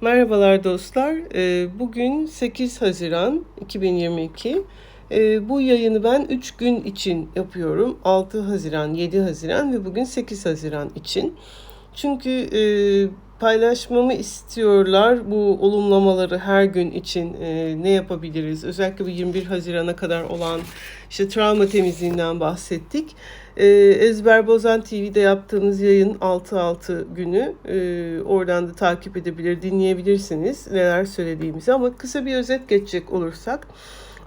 Merhabalar dostlar. Ee, Bugün 8 Haziran 2022. Ee, Bu yayını ben 3 gün için yapıyorum. 6 Haziran, 7 Haziran ve bugün 8 Haziran için. Çünkü e, paylaşmamı istiyorlar bu olumlamaları her gün için e, ne yapabiliriz? Özellikle bu 21 Haziran'a kadar olan işte travma temizliğinden bahsettik. E, Ezber Bozan TV'de yaptığımız yayın 6-6 günü e, oradan da takip edebilir, dinleyebilirsiniz neler söylediğimizi. Ama kısa bir özet geçecek olursak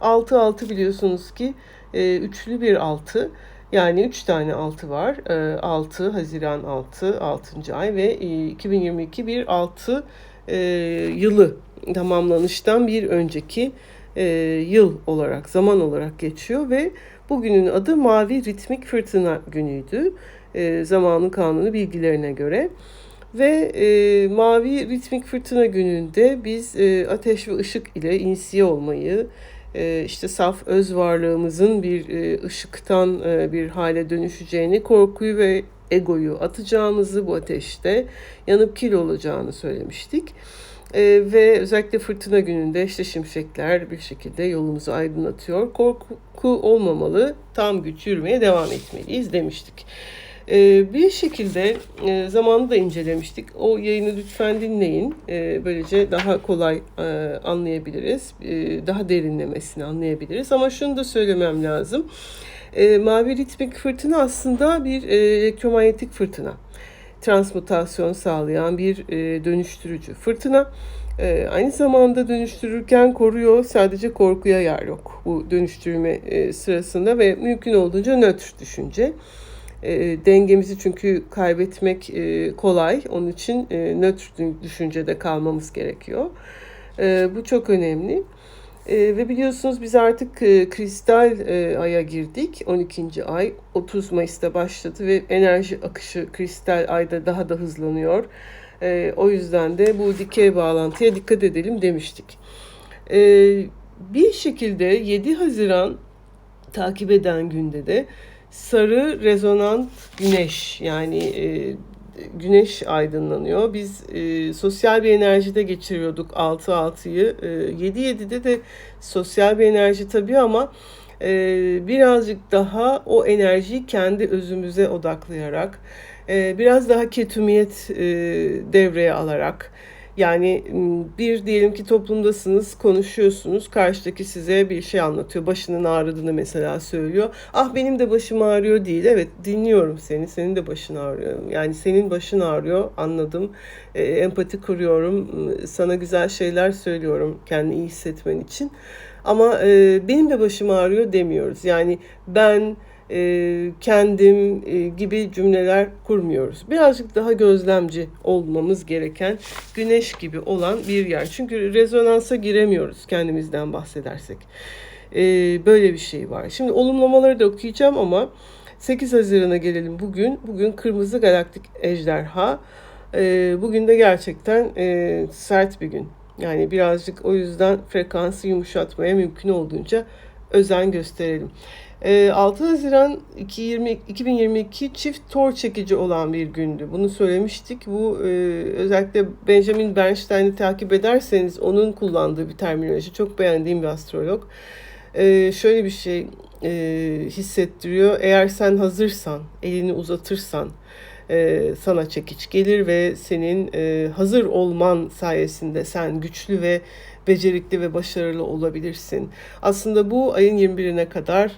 6-6 biliyorsunuz ki e, üçlü bir 6. Yani 3 tane 6 var. E, 6 Haziran 6, 6. ay ve e, 2022 bir 6 e, yılı tamamlanıştan bir önceki e, yıl olarak, zaman olarak geçiyor ve bugünün adı Mavi Ritmik Fırtına günüydü. E, zamanın kanunu bilgilerine göre. Ve e, Mavi Ritmik Fırtına gününde biz e, ateş ve ışık ile insiye olmayı, e, işte saf öz varlığımızın bir e, ışıktan e, bir hale dönüşeceğini, korkuyu ve egoyu atacağımızı bu ateşte yanıp kil olacağını söylemiştik. Ee, ve özellikle fırtına gününde işte şimşekler bir şekilde yolumuzu aydınlatıyor. Korku olmamalı, tam güç yürümeye devam etmeliyiz demiştik. Ee, bir şekilde e, zamanı da incelemiştik. O yayını lütfen dinleyin. Ee, böylece daha kolay e, anlayabiliriz. E, daha derinlemesine anlayabiliriz. Ama şunu da söylemem lazım. Mavi ritmik fırtına aslında bir e, elektromanyetik fırtına transmutasyon sağlayan bir e, dönüştürücü. Fırtına aynı zamanda dönüştürürken koruyor. Sadece korkuya yer yok bu dönüştürme e, sırasında ve mümkün olduğunca nötr düşünce. E, dengemizi çünkü kaybetmek e, kolay. Onun için e, nötr düşüncede kalmamız gerekiyor. E, bu çok önemli. E, ve biliyorsunuz biz artık e, kristal e, aya girdik. 12. ay 30 Mayıs'ta başladı ve enerji akışı kristal ayda daha da hızlanıyor. E, o yüzden de bu dikey bağlantıya dikkat edelim demiştik. E, bir şekilde 7 Haziran takip eden günde de sarı rezonant güneş yani e, güneş aydınlanıyor. Biz e, sosyal bir enerjide geçiriyorduk 6-6'yı. E, 7-7'de de sosyal bir enerji tabii ama e, birazcık daha o enerjiyi kendi özümüze odaklayarak, e, biraz daha ketumiyet e, devreye alarak, yani bir diyelim ki toplumdasınız, konuşuyorsunuz, karşıdaki size bir şey anlatıyor. Başının ağrıdığını mesela söylüyor. Ah benim de başım ağrıyor değil. Evet dinliyorum seni, senin de başın ağrıyor. Yani senin başın ağrıyor anladım. E, empati kuruyorum, sana güzel şeyler söylüyorum kendini iyi hissetmen için. Ama e, benim de başım ağrıyor demiyoruz. Yani ben e, kendim e, gibi cümleler kurmuyoruz. Birazcık daha gözlemci olmamız gereken güneş gibi olan bir yer. Çünkü rezonansa giremiyoruz kendimizden bahsedersek. E, böyle bir şey var. Şimdi olumlamaları da okuyacağım ama 8 Haziran'a gelelim bugün. Bugün Kırmızı Galaktik Ejderha. Bugün de gerçekten sert bir gün. Yani birazcık o yüzden frekansı yumuşatmaya mümkün olduğunca özen gösterelim. 6 ee, Haziran 2022 çift tor çekici olan bir gündü. Bunu söylemiştik. Bu e, özellikle Benjamin Bernstein'i takip ederseniz onun kullandığı bir terminoloji. Çok beğendiğim bir astrolog. Ee, şöyle bir şey e, hissettiriyor. Eğer sen hazırsan, elini uzatırsan e, sana çekiç gelir ve senin hazır olman sayesinde sen güçlü ve becerikli ve başarılı olabilirsin. Aslında bu ayın 21'ine kadar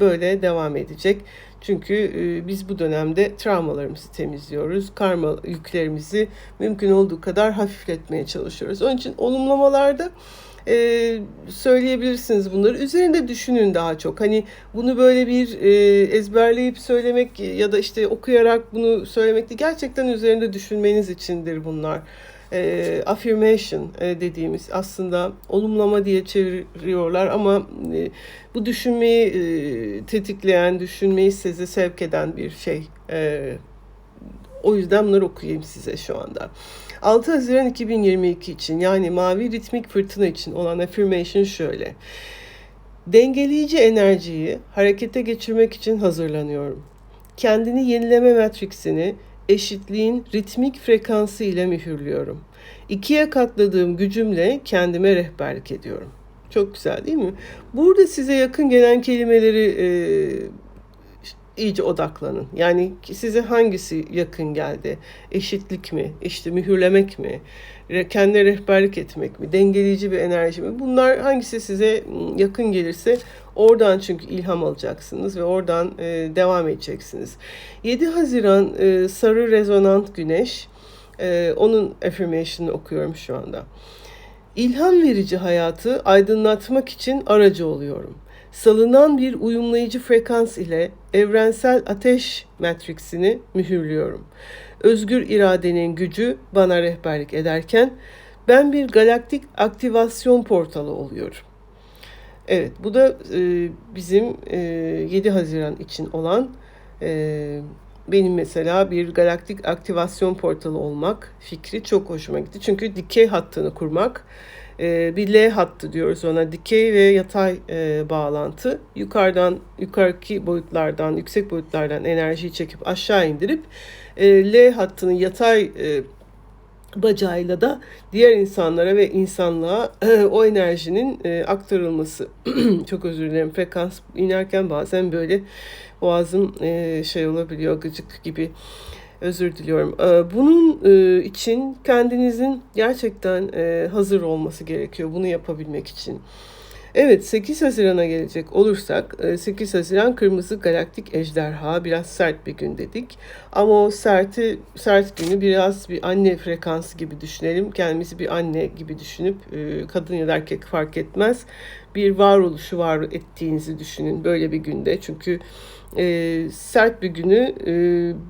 böyle devam edecek. Çünkü e, biz bu dönemde travmalarımızı temizliyoruz. Karma yüklerimizi mümkün olduğu kadar hafifletmeye çalışıyoruz. Onun için olumlamalarda e, söyleyebilirsiniz bunları. Üzerinde düşünün daha çok. Hani bunu böyle bir e, ezberleyip söylemek ya da işte okuyarak bunu söylemek değil. Gerçekten üzerinde düşünmeniz içindir bunlar e, affirmation e, dediğimiz aslında olumlama diye çeviriyorlar ama e, bu düşünmeyi e, tetikleyen, düşünmeyi size sevk eden bir şey. E, o yüzden bunları okuyayım size şu anda. 6 Haziran 2022 için yani mavi ritmik fırtına için olan affirmation şöyle. Dengeleyici enerjiyi harekete geçirmek için hazırlanıyorum. Kendini yenileme matriksini eşitliğin ritmik frekansı ile mühürlüyorum. İkiye katladığım gücümle kendime rehberlik ediyorum. Çok güzel değil mi? Burada size yakın gelen kelimeleri e, iyice odaklanın. Yani size hangisi yakın geldi? Eşitlik mi? İşte mühürlemek mi? Kendine rehberlik etmek mi? Dengeleyici bir enerji mi? Bunlar hangisi size ıı, yakın gelirse oradan çünkü ilham alacaksınız ve oradan e, devam edeceksiniz. 7 Haziran e, sarı rezonant güneş. E, onun affirmation'ını okuyorum şu anda. İlham verici hayatı aydınlatmak için aracı oluyorum salınan bir uyumlayıcı frekans ile evrensel ateş matriksini mühürlüyorum. Özgür iradenin gücü bana rehberlik ederken ben bir galaktik aktivasyon portalı oluyorum. Evet bu da e, bizim e, 7 Haziran için olan e, benim mesela bir galaktik aktivasyon portalı olmak fikri çok hoşuma gitti. Çünkü dikey hattını kurmak e, bir L hattı diyoruz ona. Dikey ve yatay e, bağlantı. Yukarıdan, yukarıki boyutlardan, yüksek boyutlardan enerjiyi çekip aşağı indirip e, L hattının yatay e, bacağıyla da diğer insanlara ve insanlığa e, o enerjinin e, aktarılması. Çok özür dilerim. Frekans inerken bazen böyle boğazım e, şey olabiliyor, gıcık gibi özür diliyorum. Ee, bunun e, için kendinizin gerçekten e, hazır olması gerekiyor bunu yapabilmek için. Evet 8 Haziran'a gelecek olursak 8 e, Haziran kırmızı galaktik ejderha biraz sert bir gün dedik. Ama o serti, sert günü biraz bir anne frekansı gibi düşünelim. Kendimizi bir anne gibi düşünüp kadın ya da erkek fark etmez. Bir varoluşu var ettiğinizi düşünün böyle bir günde. Çünkü e, sert bir günü e,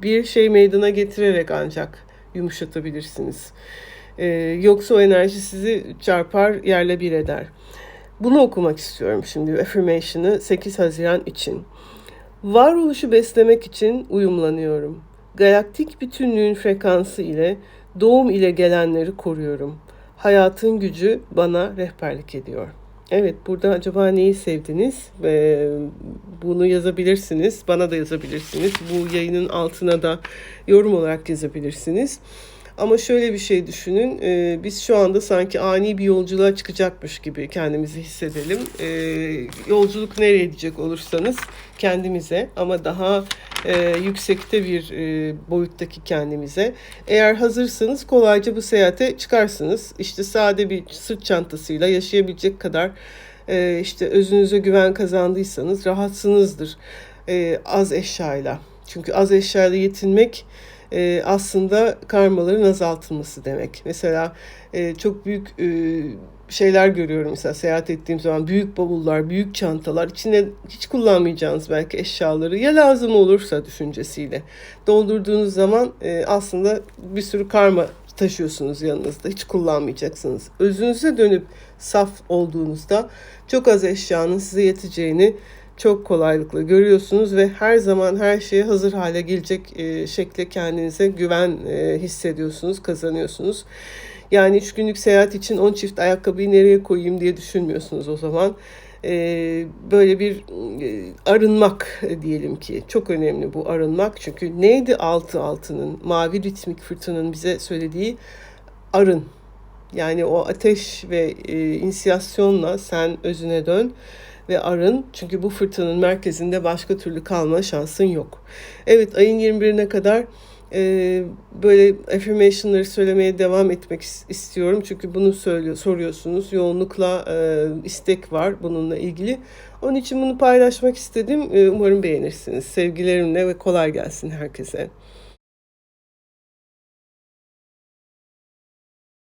bir şey meydana getirerek ancak yumuşatabilirsiniz. E, yoksa o enerji sizi çarpar, yerle bir eder. Bunu okumak istiyorum şimdi affirmation'ı 8 Haziran için. Varoluşu beslemek için uyumlanıyorum. Galaktik bütünlüğün frekansı ile doğum ile gelenleri koruyorum. Hayatın gücü bana rehberlik ediyor. Evet, burada acaba neyi sevdiniz? Ee, bunu yazabilirsiniz. Bana da yazabilirsiniz. Bu yayının altına da yorum olarak yazabilirsiniz. Ama şöyle bir şey düşünün. E, biz şu anda sanki ani bir yolculuğa çıkacakmış gibi kendimizi hissedelim. E, yolculuk nereye gidecek olursanız kendimize ama daha e, yüksekte bir e, boyuttaki kendimize. Eğer hazırsanız kolayca bu seyahate çıkarsınız. İşte sade bir sırt çantasıyla yaşayabilecek kadar e, işte özünüze güven kazandıysanız rahatsınızdır e, az eşyayla. Çünkü az eşyayla yetinmek e, aslında karmaların azaltılması demek. Mesela e, çok büyük e, şeyler görüyorum mesela seyahat ettiğim zaman büyük bavullar, büyük çantalar içine hiç kullanmayacağınız belki eşyaları ya lazım olursa düşüncesiyle doldurduğunuz zaman e, aslında bir sürü karma taşıyorsunuz yanınızda. Hiç kullanmayacaksınız. Özünüze dönüp saf olduğunuzda çok az eşyanın size yeteceğini çok kolaylıkla görüyorsunuz ve her zaman her şeye hazır hale gelecek e, şekle kendinize güven e, hissediyorsunuz, kazanıyorsunuz. Yani üç günlük seyahat için 10 çift ayakkabıyı nereye koyayım diye düşünmüyorsunuz o zaman. E, böyle bir e, arınmak diyelim ki çok önemli bu arınmak. Çünkü neydi altı altının, mavi ritmik fırtınanın bize söylediği arın. Yani o ateş ve e, inisiyasyonla sen özüne dön ve arın. Çünkü bu fırtınanın merkezinde başka türlü kalma şansın yok. Evet ayın 21'ine kadar e, böyle affirmation'ları söylemeye devam etmek istiyorum. Çünkü bunu söylüyor, soruyorsunuz. Yoğunlukla e, istek var bununla ilgili. Onun için bunu paylaşmak istedim. E, umarım beğenirsiniz. Sevgilerimle ve kolay gelsin herkese.